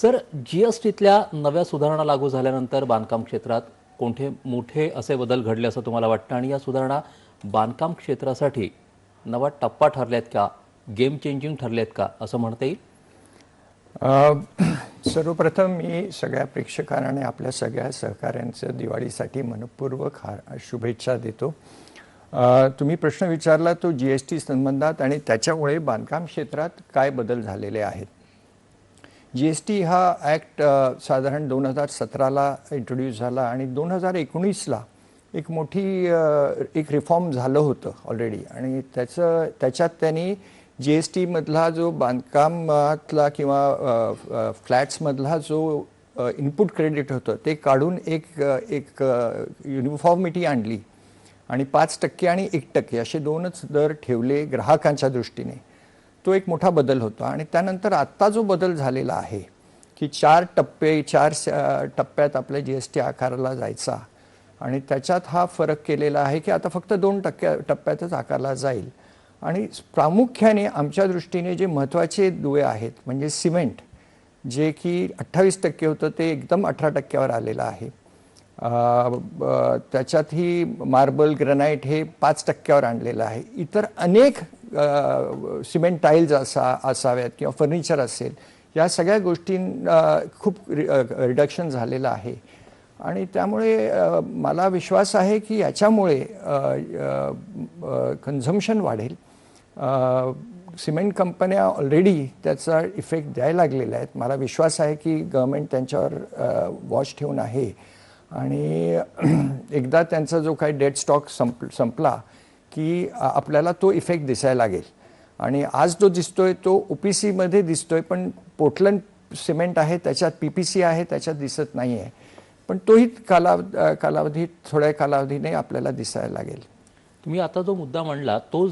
Sir G S टीतल्या नव्या सुधारणा लागू झाल्यानंतर बांधकाम क्षेत्रात कोणते मोठे असे बदल घडले असं तुम्हाला वाटतं? आणि या सुधारणा बांधकाम क्षेत्रासाठी नवा टप्पा ठरल्यात का? गेम चेंजिंग ठरल्यात का? असं म्हणता येईल? सर्वप्रथम मी सगळ्या प्रेक्षकांना आणि आपल्या सगळ्या सहकाऱ्यांचं दिवाळीसाठी मनपूर्वक हा शुभेच्छा देतो. तुम्ही प्रश्न विचारला तो जी एस टी संबंधात आणि त्याच्यामुळे बांधकाम क्षेत्रात काय बदल झालेले आहेत? जी एस टी हा ॲक्ट साधारण दोन हजार सतराला इंट्रोड्यूस झाला आणि दोन हजार एकोणीसला एक मोठी एक रिफॉर्म झालं होतं ऑलरेडी आणि त्याचं त्याच्यात त्यांनी जी एस टीमधला जो बांधकामातला किंवा फ्लॅट्समधला जो इनपुट क्रेडिट होतं ते काढून एक एक युनिफॉर्मिटी आणली. आणि पाच टक्के आणि एक टक्के असे दोनच दर ठेवले ग्राहकांच्या दृष्टीने. तो एक मोठा बदल होता. आणि त्यानंतर आत्ता जो बदल झालेला आहे की चार टप्पे चार स- टप्प्यात आपल्या जी एस टी आकारला जायचा. आणि त्याच्यात हा फरक केलेला आहे की आता फक्त दोन टक्क्या टप्प्यातच आकारला जाईल. आणि प्रामुख्याने आमच्या दृष्टीने जे महत्त्वाचे दुवे आहेत म्हणजे सिमेंट जे की अठ्ठावीस टक्के होतं ते एकदम अठरा टक्क्यावर आलेलं आहे. त्याच्यातही मार्बल ग्रनाईट हे पाच टक्क्यावर आणलेलं आहे. इतर अनेक सिमेंट टाईल्स असा असाव्यात किंवा फर्निचर असेल या सगळ्या गोष्टी खूप रि रिडक्शन झालेलं आहे. आणि त्यामुळे मला विश्वास आहे की याच्यामुळे कन्झम्शन वाढेल. सिमेंट कंपन्या ऑलरेडी त्याचा इफेक्ट द्यायला लागलेल्या आहेत. मला विश्वास आहे की गव्हर्मेंट त्यांच्यावर वॉच ठेवून आहे. आणि एकदा त्यांचा जो काही डेड स्टॉक संप संपला की आपल्याला तो इफेक्ट दिसायला लागेल. आणि आज जो दिसतोय तो ओ पी सीमध्ये दिसतोय पण पोर्टलन सिमेंट आहे त्याच्यात पी पी सी आहे त्याच्यात दिसत नाही आहे पण तोही काला कालावधीत थोड्या कालावधीने आपल्याला दिसायला लागेल. तुम्ही आता जो मुद्दा मांडला तो